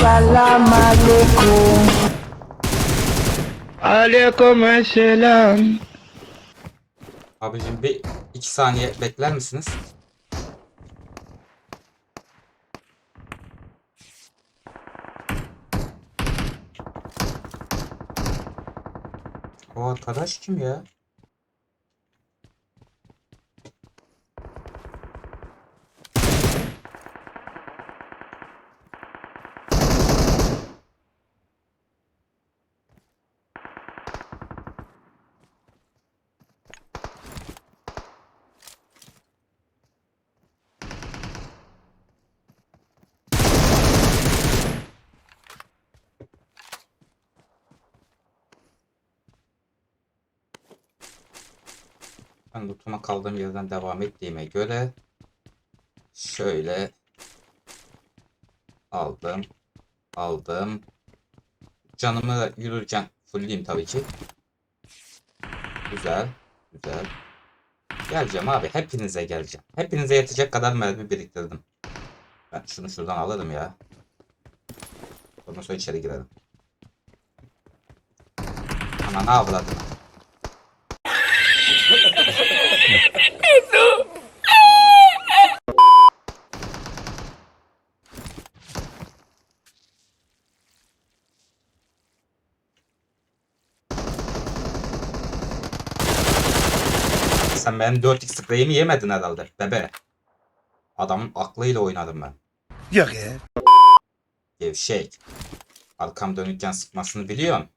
Salam alaikum. Aleyküm selam. Abicim bir iki saniye bekler misiniz? O arkadaş kim ya? Ben lootuma kaldığım yerden devam ettiğime göre şöyle aldım aldım. Canımı yürürken fullleyeyim tabii ki. Güzel güzel. Geleceğim abi hepinize geleceğim. Hepinize yetecek kadar mermi biriktirdim. Ben şunu şuradan alırım ya. Ondan sonra içeri girelim ama ne avladım Sen benim 4x spreyimi yemedin herhalde bebe. Adamın aklıyla oynadım ben. Yok ya. Gevşek. Arkam dönükken sıkmasını biliyorsun.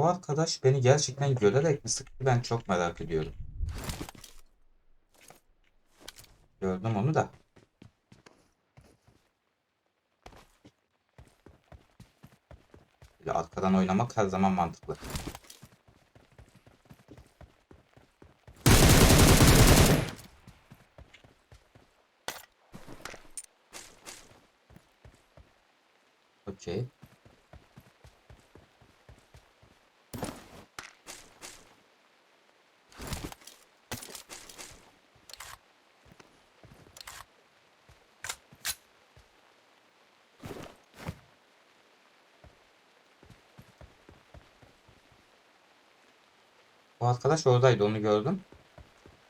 O arkadaş beni gerçekten görerek mi sıktı ben çok merak ediyorum. Gördüm onu da. Böyle arkadan oynamak her zaman mantıklı. Okey. O arkadaş oradaydı onu gördüm.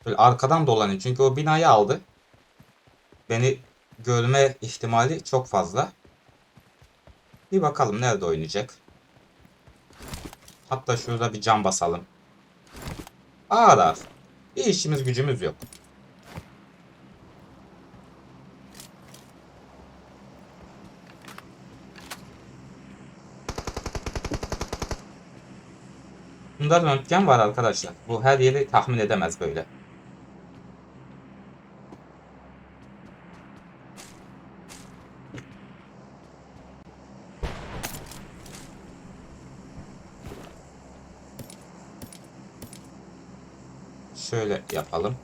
Böyle arkadan dolanıyor çünkü o binayı aldı. Beni görme ihtimali çok fazla. Bir bakalım nerede oynayacak. Hatta şurada bir cam basalım. Ağır ağır. Bir işimiz gücümüz yok. Bunda röntgen var arkadaşlar. Bu her yeri tahmin edemez böyle. Şöyle yapalım.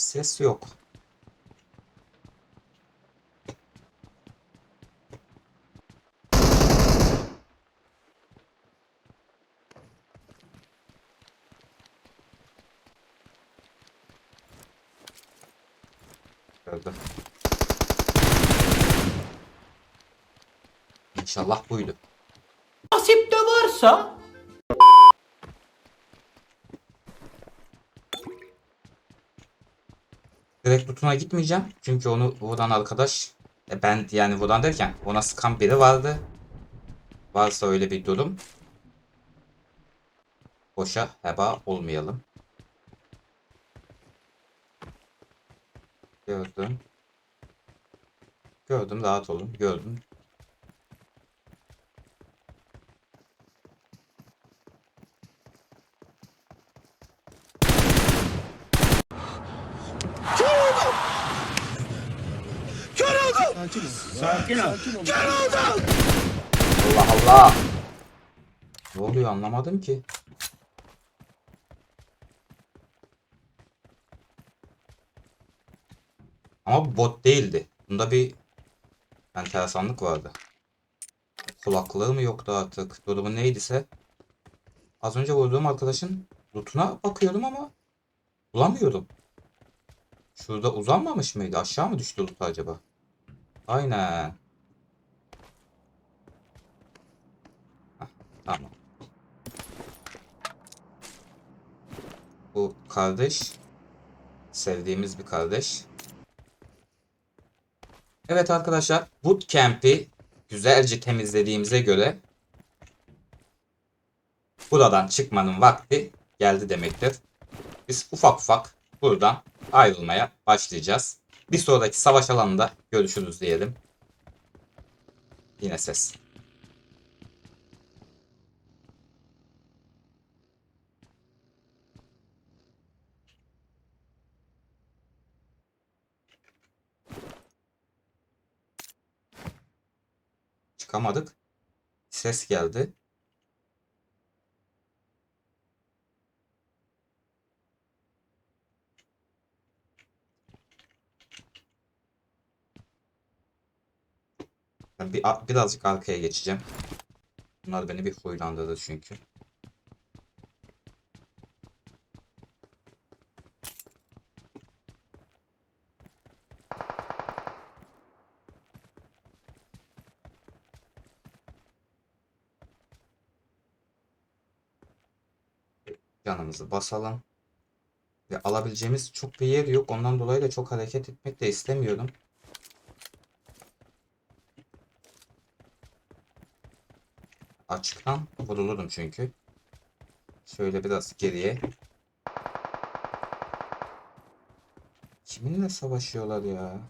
Ses yok. Gördüm. İnşallah buydu. Nasip de varsa Direkt lootuna gitmeyeceğim. Çünkü onu vuran arkadaş e, ben yani vuran derken ona sıkan biri vardı. Varsa öyle bir durum. Boşa heba olmayalım. Gördüm. Gördüm rahat olun. Gördüm. Allah Allah. Ne oluyor anlamadım ki. Ama bu bot değildi. Bunda bir enteresanlık vardı. Kulaklığı mı yoktu artık? Durumu neydiyse. Az önce vurduğum arkadaşın lootuna bakıyordum ama bulamıyordum. Şurada uzanmamış mıydı? Aşağı mı düştü loot acaba? Aynen. Hah, tamam. Bu kardeş sevdiğimiz bir kardeş. Evet arkadaşlar, bootcamp'i güzelce temizlediğimize göre buradan çıkmanın vakti geldi demektir. Biz ufak ufak buradan ayrılmaya başlayacağız. Bir sonraki savaş alanında görüşürüz diyelim. Yine ses. Çıkamadık. Ses geldi. Bir, birazcık arkaya geçeceğim. Bunlar beni bir huylandırdı çünkü. Canımızı basalım. Ve alabileceğimiz çok bir yer yok. Ondan dolayı da çok hareket etmek de istemiyorum. Açıktan vurulurum çünkü. Şöyle biraz geriye. Kiminle savaşıyorlar ya?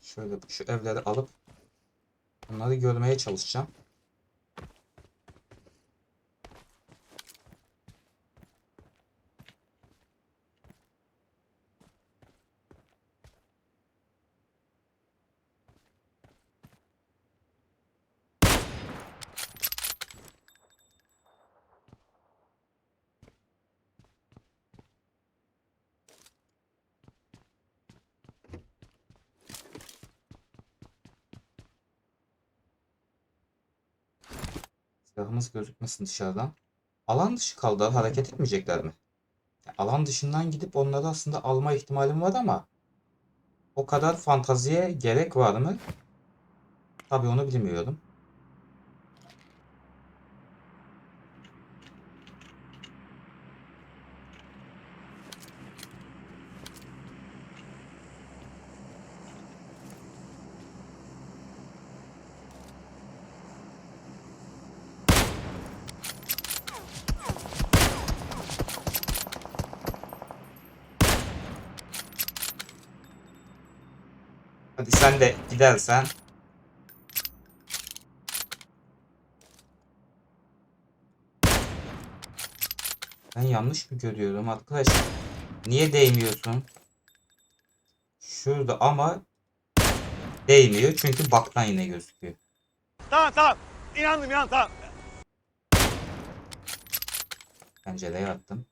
Şöyle şu evleri alıp Bunları görmeye çalışacağım. Silahımız gözükmesin dışarıdan. Alan dışı kaldı. Hareket etmeyecekler mi? Ya, Alan dışından gidip onları aslında alma ihtimalim var ama o kadar fantaziye gerek var mı? Tabii onu bilmiyorum. Hadi sen de gidersen. Ben yanlış mı görüyorum arkadaş? Niye değmiyorsun? Şurada ama değmiyor çünkü baktan yine gözüküyor. Tamam tamam. İnandım inan tamam. Pencereye attım.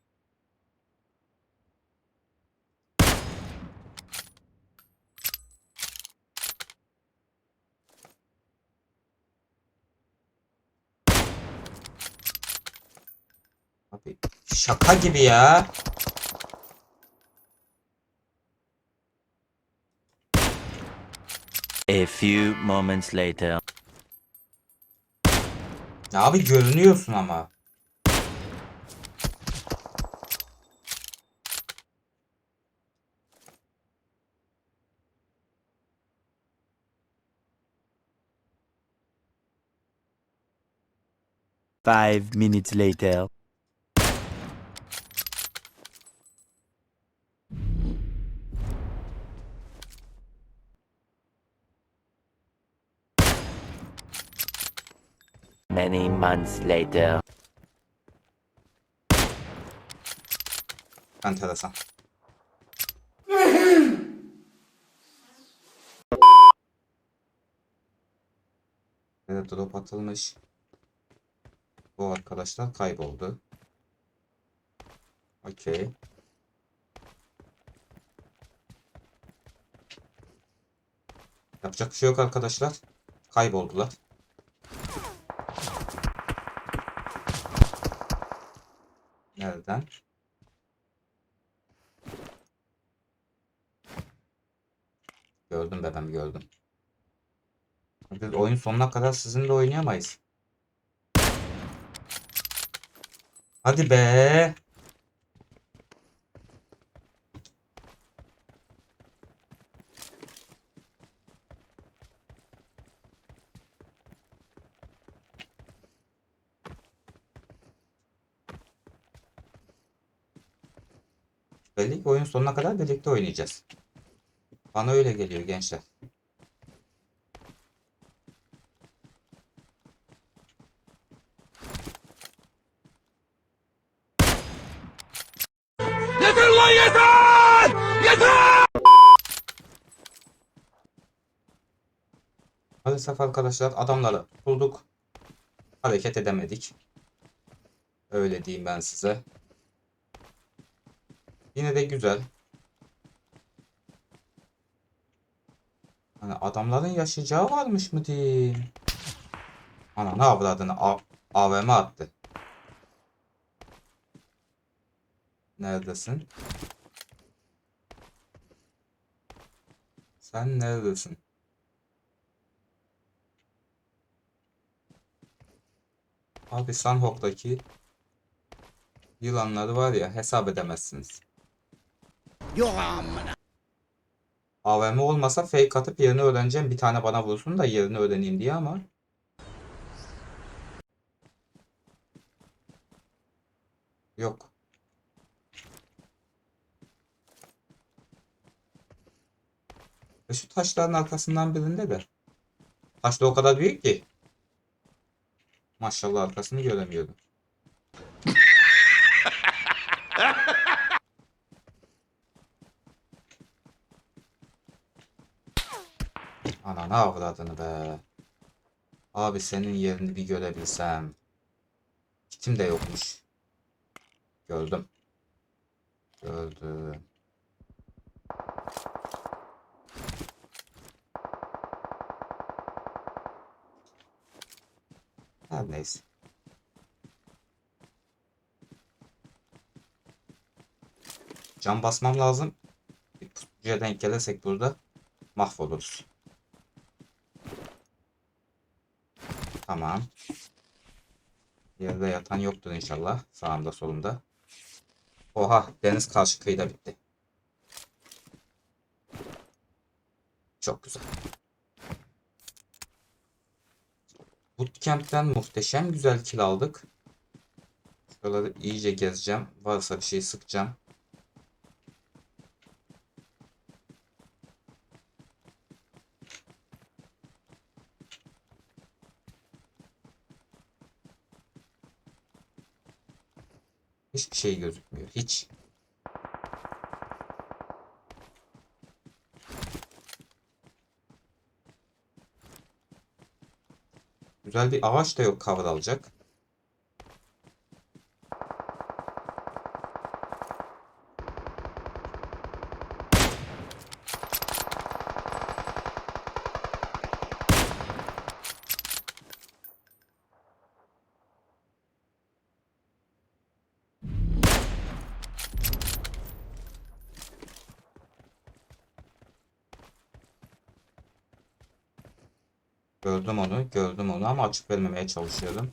Abi şaka gibi ya. A few moments later. Ya abi görünüyorsun ama. Five minutes later. many months later. Enteresan. evet drop atılmış. Bu arkadaşlar kayboldu. Okey. Yapacak bir şey yok arkadaşlar. Kayboldular. Nereden? Gördüm be gördüm. Biz oyun sonuna kadar sizinle oynayamayız. Hadi be. Belli ki oyun sonuna kadar birlikte oynayacağız. Bana öyle geliyor gençler. Yeter lan yeter! Yeter! Maalesef arkadaşlar adamları bulduk. Hareket edemedik. Öyle diyeyim ben size. Yine de güzel. Hani adamların yaşayacağı varmış mı diyeyim. Ana ne avradını AVM attı. Neredesin? Sen neredesin? Abi Sanhok'taki yılanları var ya hesap edemezsiniz. AVM olmasa fake atıp yerini öğreneceğim. Bir tane bana vursun da yerini öğreneyim diye ama. Yok. Ve şu taşların arkasından birinde de. Taş da o kadar büyük ki. Maşallah arkasını göremiyorum. Ananı avradını be. Abi senin yerini bir görebilsem. Kitim de yokmuş. Gördüm. Gördüm. Her neyse. Cam basmam lazım. Bir pusucuya denk gelirsek burada mahvoluruz. Tamam. Yerde yatan yoktur inşallah. Sağımda solumda. Oha deniz karşı kıyıda bitti. Çok güzel. Bootcamp'ten muhteşem güzel kill aldık. Şuraları iyice gezeceğim. Varsa bir şey sıkacağım. Hiçbir şey gözükmüyor. Hiç. Güzel bir ağaç da yok cover alacak. Gördüm onu, gördüm onu ama açık vermemeye çalışıyorum.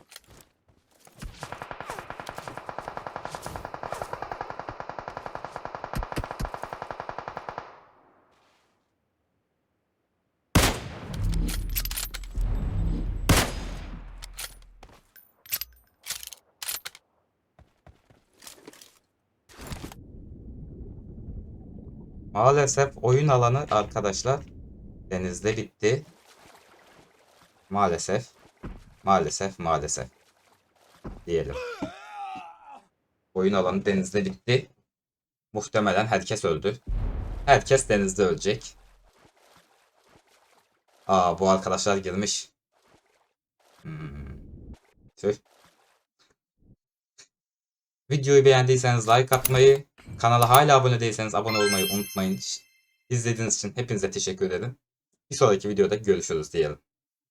Maalesef oyun alanı arkadaşlar denizde bitti. Maalesef. Maalesef maalesef. Diyelim. Oyun alanı denizde bitti. Muhtemelen herkes öldü. Herkes denizde ölecek. Aa bu arkadaşlar girmiş. Hmm. Videoyu beğendiyseniz like atmayı, kanala hala abone değilseniz abone olmayı unutmayın. İzlediğiniz için hepinize teşekkür ederim. Bir sonraki videoda görüşürüz diyelim.